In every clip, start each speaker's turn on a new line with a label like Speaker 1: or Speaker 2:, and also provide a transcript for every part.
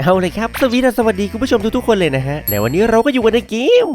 Speaker 1: เอาเลยครับ สวีดสวัสดีคุณผู้ชมทุกๆคนเลยนะฮะ ในวันนี้เราก็อยู่กันในเกม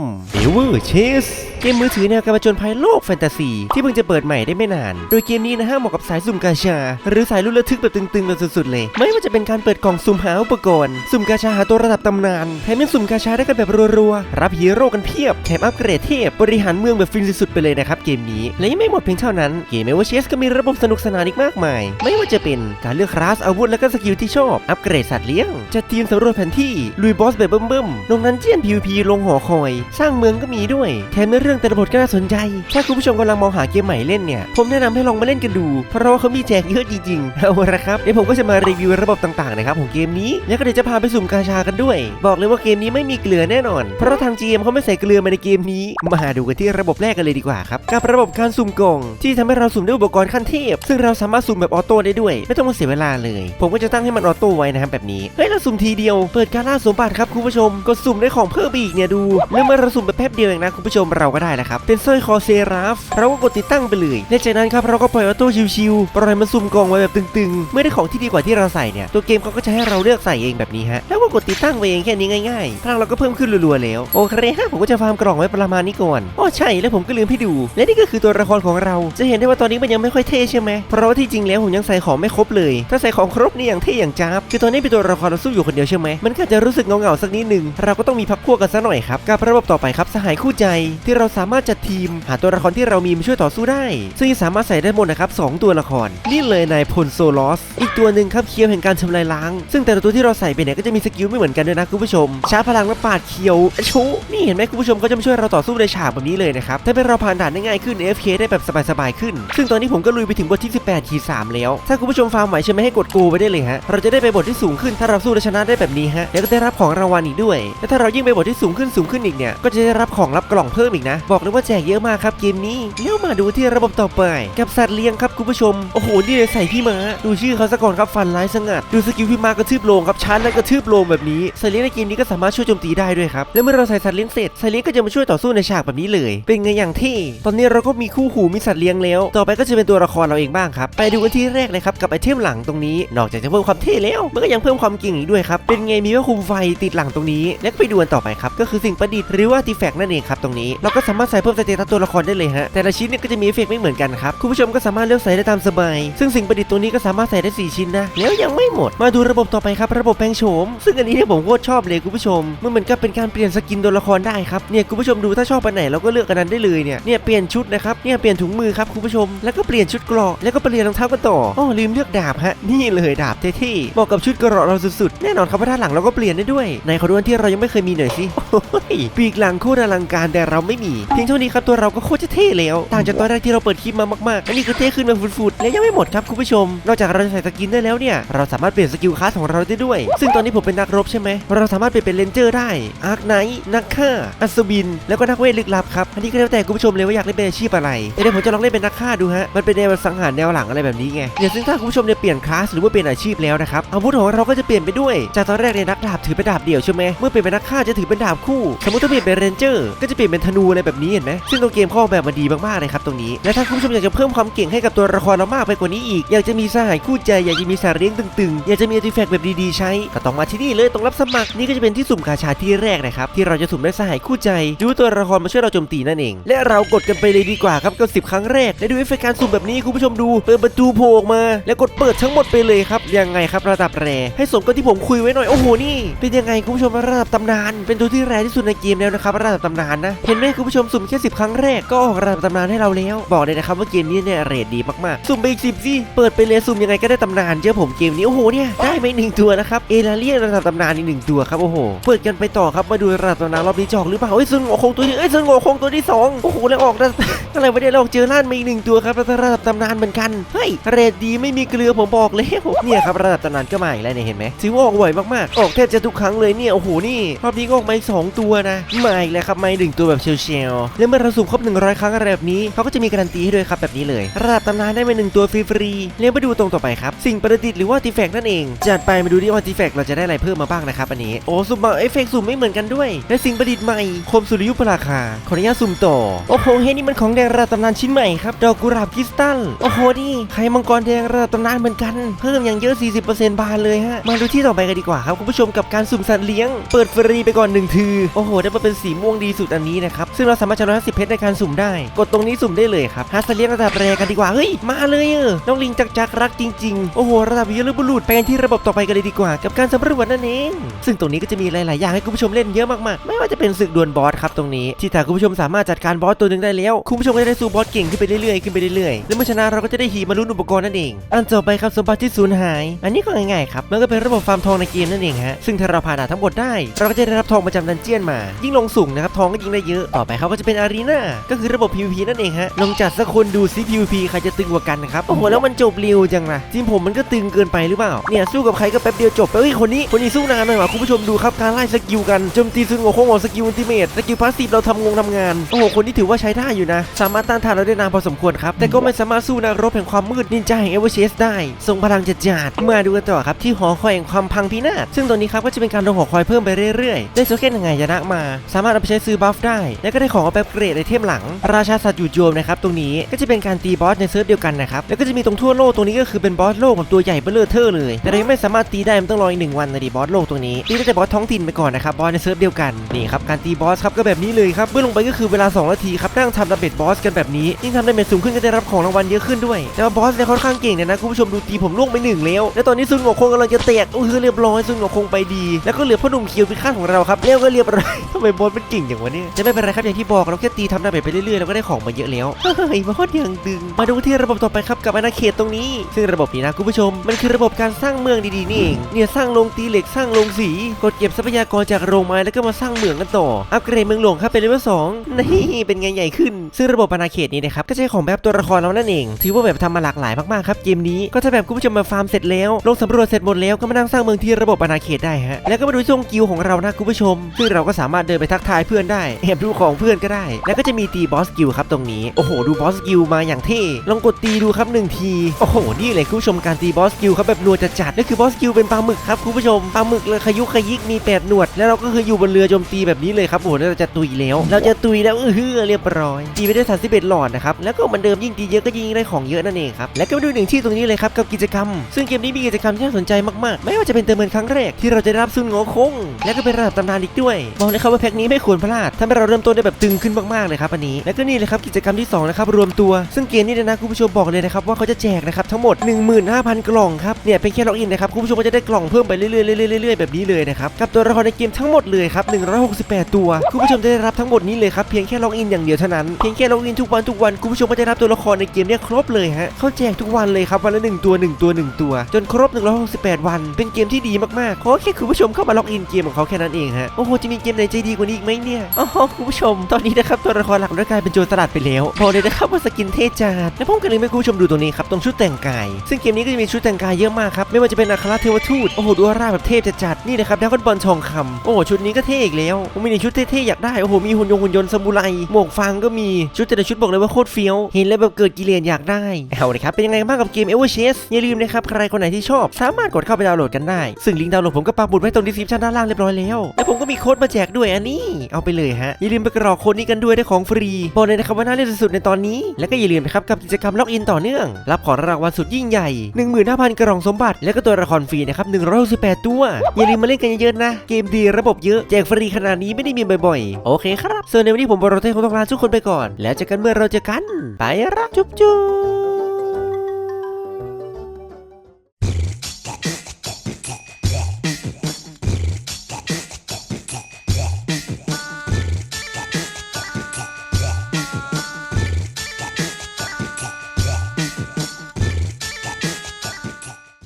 Speaker 1: Ever Chase เกมมือถือแนวการผจญภัยโลกแฟนตาซี ที่เพิ่งจะเปิดใหม่ได้ไม่นาน โดยเกมนี้นะฮะเหมาะกับสายสุ่มกาชา หรือสายลุ้นระทึกแบบตึงๆแบบสุดๆเลย ไม่ว่าจะเป็นการเปิดกล่องสุ่มหาอุปกรณ์ สุ่มกาชาหาตัวระดับตำนานแถมยังสุ่มกาชาได้กันแบบรัวๆ รับฮีโร่กันเพียบแถมอัปเกรดเทพบริหารเมืองแบบฟินสุดๆไปเลยนะครับเกมนี้ และยังไม่หมดเพียงเท่านั้นเกม Ever Chase ก็มีระบบสนุกสนานอีกมากมาย ไม่ว่าจะเป็นการเลือกคลาสอาวุธและก็สกิลที่ชอบอัปเกรดสัตว์ลี้ยงจัดทีมสำรวจแผนที่ลุยบอสแบบเบิ่มๆลงนั้นเจียน PVP ลงหอคอย สร้างเมืองก็มีด้วย แถมเนื้อเรื่องแต่ละบทก็น่าสนใจ ถ้าคุณผู้ชมกำลังมองหาเกมใหม่เล่นเนี่ย ผมแนะนำให้ลองมาเล่นกันดู เพราะว่าเขามีแจกเยอะจริงๆ เอาละครับ เดี๋ยวผมก็จะมารีวิวระบบต่างๆนะครับของเกมนี้ แล้วก็เดี๋ยวจะพาไปสุ่มกาชากันด้วย บอกเลยว่าเกมนี้ไม่มีเกลือแน่นอน เพราะทาง GM เขาไม่ใส่เกลือมาในเกมนี้ มาดูกันที่ระบบแรกกันเลยดีกว่าครับ กับระบบการสุ่มกล่อง ที่ทำให้เราสุ่มด้วยอุปกรณ์ขั้นเทพ ซึ่งเราสามารถสุ่มแบบออโต้ได้ด้วย ไม่ต้องมาเสียเวลาเลย ผมก็จะตั้งให้มันออโต้ไว้นะครับแบบนี้เฮ้ยเราสุ่มทีเดียวเปิดการล่าสมบัติครับคุณผู้ชมกดสุ่มได้ของเพิ่มอีกเนี่ยดูแล้วเมื่อเราสุ่มแบบแป๊บเดียวเองนะคุณผู้ชมเราก็ได้แล้วครับเป็นสร้อยคอเซราฟเราก็กดติดตั้งไปเลยและจากนั้นครับเราก็ปล่อยออโต้ชิวๆปล่อยมันสุ่มกองไว้แบบตึงๆ เมื่อได้ของที่ดีกว่าที่เราใส่เนี่ยตัวเกมเขาก็จะให้เราเลือกใส่เองแบบนี้ฮะแล้วก็กดติดตั้งไว้เองแค่นี้ง่ายๆพลังเราก็เพิ่มขึ้นรัวๆแล้วโอเคฮะผมก็จะฟาร์มกล่องไว้ประมาณนี้ก่อนอ๋อใช่แล้วผมก็ลืมให้ดู และนี่ก็คือตัวละครของเรา จะเห็นได้ว่าตอนนี้มันยังไม่ค่อยเท่ใช่ไหมเพราะว่าที่จริงแล้วผมยังใส่ของไม่ครบเลย ถ้าใส่ของครบนี่อย่างเท่อย่างจ้าบคือตอนนี้เป็นตัวละครเราสู้อยู่คนเดียวใช่ไหมมันก็จะรู้สึกเงาๆสักนิดหนึ่งเราก็ต้องมีพักพวกกันซะหน่อยครับกับระบบต่อไปครับสหายคู่ใจที่เราสามารถจัดทีม หาตัวละครที่เรามีมาช่วยต่อสู้ได้ ซึ่งสามารถใส่ได้หมดนะครับสองตัวละคร นี่เลยนายพลโซลอส อีกตัวหนึ่งครับเคียวแห่งการทำลายล้าง ซึ่งแต่ละตัวที่เราใส่ไปเนี่ยก็จะมีสกิลไม่เหมือนกันด้วยนะคุณผู้ชมช้าพลังและปาดเคียวชูนี่เห็นไหมคุณผู้ชมเขาจะมาช่วยเราต่อสู้ในฉากแบบนี้เลยนะครับถ้าเป็นเราผ่านด่านได้ง่ายขึ้น AFK ได้แบบสบายๆขึ้น ซึ่งตอนนี้ผมก็ลุยไปถึงบทที่ 18ขีด3แล้ว ถ้าคุณผู้ชมฟาร์มไหวใช่ไหมให้กดโกไปได้เลยฮะเราจะได้ไปบทที่สูงขึ้นถ้าเราสู้และชนะได้แบบนี้ฮะแล้วก็ได้รับของรางวัลอีกด้วย และถ้าเรายิ่งไปบทที่สูงขึ้นสูงขึ้นอีกเนี่ย ก็จะได้รับของรับกล่องเพิ่มอีกนะ บอกเลยว่าแจกเยอะมากครับเกมนี้แล้วมาดูที่ระบบต่อไป กับสัตว์เลี้ยงครับคุณผู้ชม โอ้โห นี่เลยใส่พี่ม้า ดูชื่อเขาซะก่อนครับฟันร้ายสงัด ดูสกิลพี่ม้ากระทืบโลงครับชาร์จและกระทืบโลงแบบนี้ สัตว์เลี้ยงในเกมนี้ก็สามารถช่วยโจมตีได้ด้วยครับ และเมื่อเราใส่สัตว์เลี้ยงเสร็จ สัตว์เลี้ยงก็จะมาช่วยต่อสู้ในฉากแบบนี้เลย เป็นไงอย่างที่ ตอนนี้เราก็มีคู่หูมีสัตว์เลี้ยงแล้ว ต่อไปก็จะเป็นตัวละครเราเองบ้างครับ ไปดูกันที่แรกเลยครับกับไอเทมหลังตรงนี้ นอกจากจะเพิ่มความเท่แล้วมันก็ยังเพิ่มความเก่งอีกด้วยครับ เป็นไงมีว่าคุมไฟติดหลังตรงนี้ แล้วก็ไปดูกันต่อไปครับ ก็คือสิ่งประดิษฐ์หรือว่าตีแฟกนั่นเองครับตรงนี้ เราก็สามารถใส่เพิ่มสเตตัสตัวละครได้เลยฮะ แต่ละชิ้นเนี่ยก็จะมีเอฟเฟกต์ไม่เหมือนกันครับ คุณผู้ชมก็สามารถเลือกใส่ได้ตามสบาย ซึ่งสิ่งประดิษฐ์ตัวนี้ก็สามารถใส่ได้ 4 ชิ้นนะ แล้วยังไม่หมด มาดูระบบต่อไปครับ ระบบแปลงโฉม ซึ่งอันนี้เนี่ยผมโคตรชอบเลยคุณผู้ชม มันเหมือนกับเป็นการเปลี่ยนสกินตัวละครได้ครับ เนี่ยคุณผู้ชมดูถ้าชอบอันไหนเราก็เลือกอันนั้นได้เลยเนี่ย เนี่ยเปลี่ยนชุดนะครับเนี่ยเปลี่ยนถุงมือครับคุณผู้ชม แล้วก็เปลี่ยนชุดกราะแล้วก็เปลี่ยนรองเท้ากันต่ออ๋อลืมเลือกดาบฮะนี่เลยดาบเท่ๆเหมาะกับชุดกราเราสุดๆ แน่นอนครับว่าด้านหลังเราก็เปลี่ยนได้ด้วย ในขอดูอันที่เรายังไม่เคยมีหน่อยสิปีกหลังโคตรอลังการแต่เราไม่มี เพียงเท่านี้ครับตัวเราก็โคตรจะเท่แล้ว ต่างจากตอนแรกที่เราเปิดคลิปมามากๆอันนี้คือเท่ขึ้นมาฟุดๆและยังไม่หมดครับคุณผู้ชม นอกจากเราจะใส่สกินได้แล้วเนี่ยเราสามารถเปลี่ยนสกิลคลาสของเราได้ด้วย ซึ่งตอนนี้ผมเป็นนักรบใช่ไหมเราสามารถเปลี่ยนเป็นเลนเจอร์ได้อาร์คไนท์นักฆ่าอัศวิน แล้วก็นักเวทลึกลับครับอันนี้ก็แล้วแต่คุณผู้ชมเลยว่าอยากเล่นเป็นอาชีพอะไรแต่เดี๋ยวผมจะลองเล่นเป็นนักฆ่าดูฮะมันเป็นแนวสังหารแนวหลังอะไรแบบนี้ไงเดี๋ยวซึ่งถ้าคุณผู้ชมเนี่ยเปลี่ยนคลาสหรือว่าเปลี่ยนอาชีพแล้วนะครับอาวุธของเราก็จะเปลี่ยนไปด้วย จากตอนแรกเนี่ยนักดาบถือเป็นดาบเดี่ยวใช่ไหมเมื่อเปลี่ยนเป็นนักฆ่าจะถือเป็นดาบคู่ สมมติถ้าเปลี่ยนเป็นเรนเจอร์ก็จะเปลี่ยนเป็นธนูอะไรแบบนี้เห็นไหมซึ่งตัวเกมข้อแบบมาดีมากๆเลยครับตรงนี้ และถ้าคุณผู้ชมอยากจะเพิ่มความเก่งให้กับตัวละครเรามากไปกว่านี้อีก อยากจะมีสหายคู่ใจ อยากจะมีสายเลี้ยงตึงๆ อยากจะมีอาร์ติแฟกต์แบบดีๆใช้ ก็ต้องมาที่นี่เลยต้องรับสมัคร นี่ก็จะเป็นที่สุ่มกาชาที่แรกนะครับ ที่เราจะสุ่มได้สหายคู่ใจ ดูตัวละครมาช่วยเราโจมตีนั่นเอง และเรากดกันไปเลยดีกว่าครับกับ10ครั้งแรก และดูเอฟเฟกต์การสุ่มแบบนี้คุณผู้ชมดู เปิดประตูโผล่ออกมา แล้วกดเปิดทั้งหมดไปเลยครับ ยังไงครับระดับแรให้สสมกับที่ผมคุยไว้หน่อยโอ้โหนี่เป็นยังไงคุณผู้ชมระดับตำนาน เป็นตัวที่แรงที่สุดในเกมแล้วนะครับระดับตำนานนะเห็นไหมคุณผู้ชมสุ่มแค่10 ครั้งแรกก็ออกระดับตำนานให้เราแล้ว บอกเลยนะครับว่าเกมนี้เนี่ยเรทดีมากๆสุ่มไปอีกสิบสิเปิดไปเลยสุ่มยังไงก็ได้ตำนานเจอผมเกมนี้โอ้โหเนี่ยได้ไปหนึ่งตัวนะครับเอลาเลียนระดับตำนานอีกหนึ่งตัวครับโอ้โหเปิดกันไปต่อครับมาดูระดับตำนานรอบนี้จออกหรือเปล่าเอ้ยซึ่งโอคงตัวนี้เอ้ยซึ่งโอคงตัวที่สองโอ้โหแล้วออกนะอะไรวะเนี่ยเราเจอล้านมาอีกหนึ่งตัวครับระดับตำนานเหมือนกันเฮ้ยเรทดีไม่มีเกลือผมบอกแล้วเนี่ยครับระดับตำนานก็มาอีกแล้วเนี่ยเห็นไหมมถือว่าออกบ่อยมากๆ ออกแทบจะทุกครั้งเลยเนี่ย โอ้โห นี่ รอบนี้ก็ออกไมาอีกสองตัวนะมาอีกแล้วครับไมาอีกหนึ่งตัวแบบเชลๆแล้วเมื่อเราสุ่มครบ 100 ครั้งอะไรแบบนี้เขาก็จะมีการันตีให้ด้วยครับแบบนี้เลยระดับตำนานได้มาหนึ่งตัวฟรีๆแล้วมาดูตรงต่อไปครับ สิ่งประดิษฐ์หรือว่าติแฟกนั่นเอง จัดไปมาดูที่ว่าติแฟกเราจะได้อะไรเพิ่มมาบ้างนะครับอันนี้โอ้สุ่มมาเอฟเฟกสุ่มไม่เหมือนกันด้วย และสิ่งประดิษฐ์ใหม่คมสุริยุปราคาขออนุญาตสุ่มต่อโอ้โหเฮ้นี่มันของแดงระดับตำนานชิ้นใหม่ครับดอกกุหลาบคริสตัลโอ้โหนี่ไข่มังกรแดงระดับตำนานเหมือนกันเพิ่มอย่างเยอะ 40%บานเลยฮะมามาดูที่ต่อไปกันดีกว่าครับคุณผู้ชมกับการสุ่มสัตว์เลี้ยง เปิดฟรีไปก่อนหนึ่งทีโอ้โหได้มาเป็นสีม่วงดีสุดอันนี้นะครับซึ่งเราสามารถชนะสิบเพชรในการสุ่มได้ กดตรงนี้สุ่มได้เลยครับหาสัตว์เลี้ยงระดับแรกกันดีกว่าเฮ้ยมาเลยเออน้องลิงจักจักรักจริงๆโอ้โหระดับเยอะเลยบุรุษไปกันที่ระบบต่อไปกันเลยดีกว่า กับการสำรวจนั่นเองซึ่งตรงนี้ก็จะมีหลายๆอย่างให้คุณผู้ชมเล่นเยอะมากๆ ไม่ว่าจะเป็นศึกดวลบอสครับตรงนี้ที่ถ้าคุณผู้ชมสามารถจัดการบอสตัวหนึ่งได้แล้วคุณผู้ชมก็จะได้สู้บอสเก่งขึ้นไปเรื่อยๆขึ้นไปเรื่อยๆแล้วเมื่อชนะเราก็จะได้หีมาลุ้นอุปกรณ์นั่นเอง อันต่อไปครับสมบัติที่สูญหาย อันนี้ก็ง่ายๆครับมันก็เป็นระบบฟาร์มทองในเกมนั่นเองฮะซึ่งถ้าเราผ่านด่านทั้งหมดได้ เราก็จะได้รับทองประจำดันเจียนมา ยิ่งลงสูงนะครับทองก็ยิ่งได้เยอะต่อไปเขาก็จะเป็นอารีนาก็คือระบบ PVP นั่นเองฮะลองจัดสักคนดูซิ PVP ใครจะตึงกว่ากันนะครับโอ้โหแล้วมันจบเร็วจังนะทีมผมมันก็ตึงเกินไปหรือเปล่าเนี่ยสู้กับใครก็แป๊บเดียวจบไปเฮ้ยคนนี้คนนี้สู้นานหน่อยว่ะคุณผู้ชมดูครับการไล่สกิลกันโจมตีซุนโงคงของสกิลอัลติเมทสกิลพาสซีฟเราทำงงทำงานโอ้โหคนนี้ถือว่าใช้ได้อยู่นะ สามารถต้านทานเราได้นานพอสมควรครับแต่ก็ไม่สามารถสู้นักรบแห่งความมืดนินจาแห่งเอเวอร์เชสได้ทรงพลังจัดจัดๆมาดูกันต่อครับที่หอคอยแห่งความพังพินาศซึ่งตรงนี้ครับก็จะเป็นการลงหอคอยเพิ่มไปเรื่อยๆ ได้โซเคนยังไงยนะมา สามารถเอาไปใช้ซื้อบัฟได้ และก็ได้ของเอาไปเกรดในเทมหลัง ราชาสัตว์อยู่โจมนะครับตรงนี้ก็จะเป็นการตีบอสในเซิร์ฟเดียวกันนะครับแล้วก็จะมีตรงทั่วโลกตรงนี้ก็คือเป็นบอสโลกกับตัวใหญ่เบ้อร่อเทอร์เลย แต่เรายังไม่สามารถตีได้มันต้องรออีกหนึ่งวันนะดิบอสโลกตรงนี้ตีได้แต่บอสท้องถิ่นไปก่อนนะครับบอสในเซิร์ฟเดียวกันนี่ครับการตีบอสครับก็แบบนี้เลยครับเมื่อลงไปก็คือเวลา 2 นาทีครับนั่งทำดาเมจบอสกันแบบนี้ยิ่งทำดาเมจสูงขึ้นก็ได้รับของรางวัลเยอะขึ้นด้วยแต่ว่าบอสเนี่ยค่อนข้างเก่งเนี่ยนะคุณผู้ชมดูตีผมล่วงไปหนึ่งแล้วและตอนนี้ซุนหัวโงคงกำลังจะแตกโอ้โหเรียบร้อยซุนโงคงไปดี แล้วก็เหลือพ่อหนุ่มเคียวพิฆาตของเราครับแล้วก็เรียบร้อยทำไมบอสมันเก่งอย่างวะเนี่ยจะไม่เป็นไรครับอย่างที่บอกเราแค่ตีทำดาเมจไปเรื่อยๆเราก็ได้ของมาเยอะแล้วเฮ้ยบอสยังดึง มาดูที่ระบบต่อไปครับกับอาณาเขตตรงนี้ ซึ่งระบบนี้นะคุณผู้ชม มันคือระบบการสร้างเมืองดีๆนี่เองเนี่ยสร้างโรงตีเหล็กสร้างโรงสีกดเก็บทรัพยากรจากโรงไม้แล้วก็มาสร้างเมืองกันต่อ อัปเกรดเมืองหลวงครับเป็นเลเวลสองนี่เป็นไงใหญ่ขึ้น ซึ่งระบบอาณาเขตนี้นะครับก็ใช้ของแบบตัวละครเรานั่นเอง ถือว่าแบบทำมาหลากหลายมากๆครับเกมนี้ก็ถ้าแบบคุณผู้ชมมาฟาร์มเสร็จแล้วลงสำรวจเสร็จหมดแล้วกมานั่งสร้างเมืองที่ระบบอาณาเขตได้ฮะแล้วก็มาดูช่วงกิลของเรานะคุณผู้ชม ซึ่งเราก็สามารถเดินไปทักทายเพื่อนได้แอบดูของเพื่อนก็ได้ แล้วก็จะมีตีบอสกิลครับตรงนี้โอ้โหดูบอสกิลมาอย่างเท่ลองกดตีดูครับหนึ่งทีโอ้โหนี่เลยคุณผู้ชมการตีบอสกิลครับแบบนัวจัดๆนั่นคือบอสกิลเป็นปลาหมึกครับคุณผู้ชมปลาหมึกเลยขยุกขยิกมีแปดหนวด แล้วเราก็คืออยู่บนเรือโจมตีแบบนี้เลยครับโอ้โหเราจะตุยแล้ว เราจะตุยแล้วเออเรียบร้อยตีไปได้31หลอดนะครับแล้วก็เหมือนเดิมยิ่งตีเยอะก็ยิ่งได้ของเยอะนั่นเองครับแล้วก็มาดูหนึ่งที่ตรงนี้เลยครับกับกิจกรรม ซึ่งเกมนี้มีกิจกรรมที่น่าสนใจมากไม่ว่าจะเป็นเติมเงินครั้งแรกที่เราจะได้รับซุนโงคง และก็เป็นระดับตำนานอีกด้วยบอกเลยครับว่าแพ็คนี้ไม่ควรพลาดทำให้เราเริ่มต้นได้แบบตึงขึ้นมากๆเลยครับอันนี้ แล้วก็นี่เลยครับกิจกรรมที่สองนะครับรวมตัวซึ่งเกมนี้นยนะคุณผู้ชมบอกเลยนะครับว่าเขาจะแจกนะครับทั้งหมด 15,000 กล่องครับเนี่ยเป็นแค่ล็อกอินนะครับคุณผู้ชมก็จะได้กล่องเพิ่มไปเรื่อยๆเรื่อยๆเรื่อยๆแบบนี้เลยนะครับกับตัวละครในเกมทั้งหมดเลยครับ168 ตัวคุณผู้ชมจะได้รับทั้งหมดนี้เลยครับเพียงแค่ล็อกอินอย่างเดียวเท่านั้นเพียงแค่ล็อกอินทุกวันทุกวันคุณผู้ชมก็จะรับตัวละครในเกมเนี่ยครบเลยฮะเขาแจกทุกวันเลยครับวันละหนึ่งตัวหนึ่งตัวหนึ่งตัว จนครบ 168 วันเป็นเกมที่ดีมากๆขอแค่คุณผู้ชมเข้ามาล็อกอินเกมของเขาแค่นั้นเองฮะโอ้โหจะมีเกมไหนใจดีกว่านี้อีกไหมเนี่ยอ๋อคุณผู้ชม ตอนนี้นะครับตัวละครหลักได้กลายเป็นโจรสลัดไปแล้วบอกเลยนะครับว่าสกินเท่จัดและผมกันเลยให้คุณผู้ชมดูตรงนี้ครับตรงชุดแต่งกาย ซึ่งเกมนี้ก็จะมีชุดแต่งกายเยอะมากครับไม่ว่าจะเป็นอัครเทวทูตโอ้โหดูออร่าแบบเทพจัดนี่นะครับดาวคอนบอลทองคำโอ้ชุดนี้ก็เท่อีกแล้วผมมีในชุดเท่ๆอยากได้โอ้โหมีหุ่นยนต์หุ่นยนต์ซามูไรหมวกฟางก็มีชุดแต่ละชุดบอกเลยว่าโคตรเฟี้ยวเห็นแล้วแบบเกิดกิเลสอยากได้เอาเลยครับเป็นยังไงบ้างกับเกม e v e r c h a s e อย่าลืมนะครับใครคนไหนที่ชอบ สามารถกดเข้าไปดาวน์โหลดกันได้ ซึ่งลิงก์ดาวน์โหลดผมก็ปักหมุดไว้ตรงดีสคริปชันด้านล่างเรียบร้อยแล้วและผมก็มีโค้ดมาแจกด้วยอันนี้เอาไปเลยฮะอย่าลืมไปกรอกโค้ดนี้กันด้วยได้ของฟรีบอกเลยนะครับว่าน่าเล่นสุดๆในตอนนี้ และก็อย่าลืมนะครับกับกิจกรรมล็อกอินต่อเนื่อง รับของรางวัลสุดยิ่งใหญ่15,000กล่องสมบัติ และก็ตัวละครฟรีนะครับ168 ตัว อย่าลืมมาเล่นกันเยอะๆนะ เกมดีระบบเยอะแจกฟรีขนาดนี้ไม่ได้มีบ่อยๆ โอเคครับส่วนในวันนี้ผมบอลโรเต้คงต้องลาทุกคนไปก่อน แล้วเจอกันเมื่อเราเจอกัน ไปละจุ๊บจุ๊บ